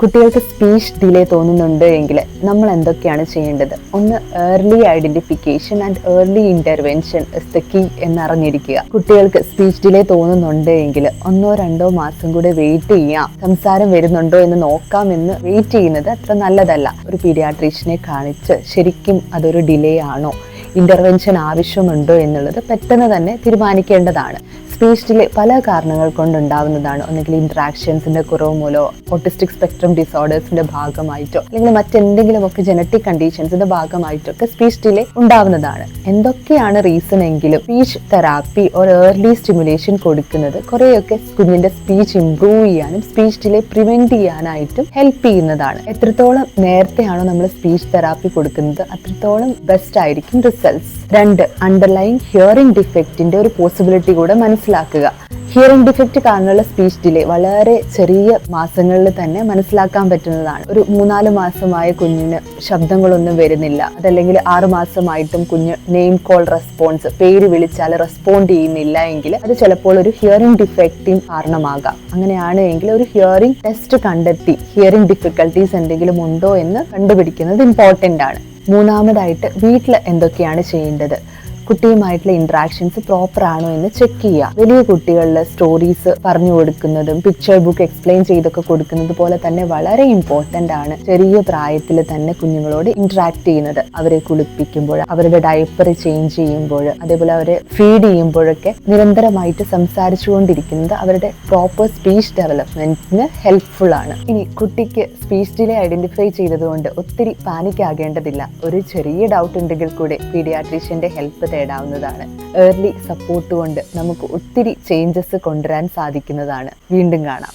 കുട്ടികൾക്ക് speech delay തോന്നുന്നുണ്ട് എങ്കിൽ നമ്മൾ എന്തൊക്കെയാണ് ചെയ്യേണ്ടത്? ഒന്ന് early identification and early intervention is the key എന്നറിഞ്ഞിരിക്കുക. കുട്ടികൾക്ക് സ്പീച്ച് ഡിലേ തോന്നുന്നുണ്ട് എങ്കിൽ ഒന്നോ രണ്ടോ മാസം കൂടെ വെയിറ്റ് ചെയ്യാം. സംസാരം വരുന്നുണ്ടോ എന്ന് നോക്കാം എന്ന് വെയിറ്റ് ചെയ്യുന്നത് അത്ര നല്ലതല്ല. ഒരു പീഡിയാട്രീഷ്യനെ കാണിച്ച് ശരിക്കും അതൊരു ഡിലേ ആണോ? ഇന്റർവെൻഷൻ ആവശ്യമുണ്ടോ എന്നുള്ളത് പെട്ടെന്ന് തന്നെ തീരുമാനിക്കേണ്ടതാണ്. സ്പീച്ച് ഡിലേ പല കാരണങ്ങൾ കൊണ്ടുണ്ടാവുന്നതാണ്. ഒന്നുകിൽ ഇൻട്രാക്ഷൻസിന്റെ കുറവ് മൂലമോ ഓട്ടിസ്റ്റിക് സ്പെക്ട്രം ഡിസോർഡേഴ്സിന്റെ ഭാഗമായിട്ടോ അല്ലെങ്കിൽ മറ്റെന്തെങ്കിലും ഒക്കെ ജനറ്റിക് കണ്ടീഷൻസിന്റെ ഭാഗമായിട്ടോ ഒക്കെ സ്പീച്ച് ഡിലേ ഉണ്ടാവുന്നതാണ്. എന്തൊക്കെയാണ് റീസൺ എങ്കിലും സ്പീച്ച് തെറാപ്പി ഒരു ഏർലി സ്റ്റിമുലേഷൻ കൊടുക്കുന്നത്. കുറേയൊക്കെ കുഞ്ഞിന്റെ സ്പീച്ച് ഇംപ്രൂവ് ചെയ്യാനും സ്പീച്ച് ഡിലേ പ്രിവെന്റ് ചെയ്യാനായിട്ടും ഹെൽപ്പ് ചെയ്യുന്നതാണ്. എത്രത്തോളം നേരത്തെയാണോ നമ്മൾ സ്പീച്ച് തെറാപ്പി കൊടുക്കുന്നത് അത്രത്തോളം ബെസ്റ്റ് ആയിരിക്കും റിസൾട്ട്സ് രണ്ട് അണ്ടർലൈൻ ഹിയറിംഗ് ഡിഫക്റ്റിന്റെ ഒരു പോസിബിലിറ്റി കൂടെ മനസ്സിലാക്കുക. ഹിയറിംഗ് ഡിഫക്റ്റ് കാരണമുള്ള സ്പീച്ച് ഡിലേ വളരെ ചെറിയ മാസങ്ങളിൽ തന്നെ മനസ്സിലാക്കാൻ പറ്റുന്നതാണ്. ഒരു മൂന്നാൽ മാസമായ കുഞ്ഞിന് ശബ്ദങ്ങളൊന്നും വരുന്നില്ല. അതല്ലെങ്കിൽ ആറു മാസമായിട്ടും കുഞ്ഞ് നെയിം കോൾ റെസ്പോൺസ് പേര് വിളിച്ചാൽ റെസ്പോണ്ട് ചെയ്യുന്നില്ല എങ്കിൽ അത് ചിലപ്പോൾ ഒരു ഹിയറിംഗ് ഡിഫക്റ്റിംഗ് കാരണമാകാം. അങ്ങനെയാണ് എങ്കിൽ ഒരു ഹിയറിംഗ് ടെസ്റ്റ് കണ്ടെത്തി ഹിയറിംഗ് ഡിഫിക്കൽട്ടീസ് എന്തെങ്കിലും ഉണ്ടോ എന്ന് കണ്ടുപിടിക്കുന്നത് ഇമ്പോർട്ടന്റ് ആണ്. മൂന്നാമതായിട്ട് വീട്ടിൽ എന്തൊക്കെയാണ് ചെയ്യേണ്ടത്? കുട്ടിയുമായിട്ടുള്ള ഇന്ററാക്ഷൻസ് പ്രോപ്പർ ആണോ എന്ന് ചെക്ക് ചെയ്യുക. വലിയ കുട്ടികളിലെ സ്റ്റോറീസ് പറഞ്ഞു കൊടുക്കുന്നതും പിക്ചർ ബുക്ക് എക്സ്പ്ലെയിൻ ചെയ്തൊക്കെ കൊടുക്കുന്നത് പോലെ തന്നെ വളരെ ഇമ്പോർട്ടന്റ് ആണ് ചെറിയ പ്രായത്തിൽ തന്നെ കുഞ്ഞുങ്ങളോട് ഇന്ററാക്ട് ചെയ്യുന്നത്. അവരെ കുളിപ്പിക്കുമ്പോൾ അവരുടെ ഡയപ്പർ ചേഞ്ച് ചെയ്യുമ്പോൾ അതേപോലെ അവരെ ഫീഡ് ചെയ്യുമ്പോഴൊക്കെ നിരന്തരമായിട്ട് സംസാരിച്ചുകൊണ്ടിരിക്കുന്നത് അവരുടെ പ്രോപ്പർ സ്പീച്ച് ഡെവലപ്മെന്റിന് ഹെൽപ്ഫുൾ ആണ്. ഇനി കുട്ടിക്ക് സ്പീച്ച് ഡിലേ ഐഡന്റിഫൈ ചെയ്തതുകൊണ്ട് ഒത്തിരി പാനിക് ആകേണ്ടതില്ല. ഒരു ചെറിയ ഡൗട്ട് ഉണ്ടെങ്കിൽ കൂടെ പീഡിയാട്രീഷ്യന്റെ ഹെൽപ്പ് തേടാവുന്നതാണ്. ഏർലി സപ്പോർട്ട് കൊണ്ട് നമുക്ക് ഒത്തിരി ചേഞ്ചസ് കൊണ്ടുവരാൻ സാധിക്കുന്നതാണ്. വീണ്ടും കാണാം.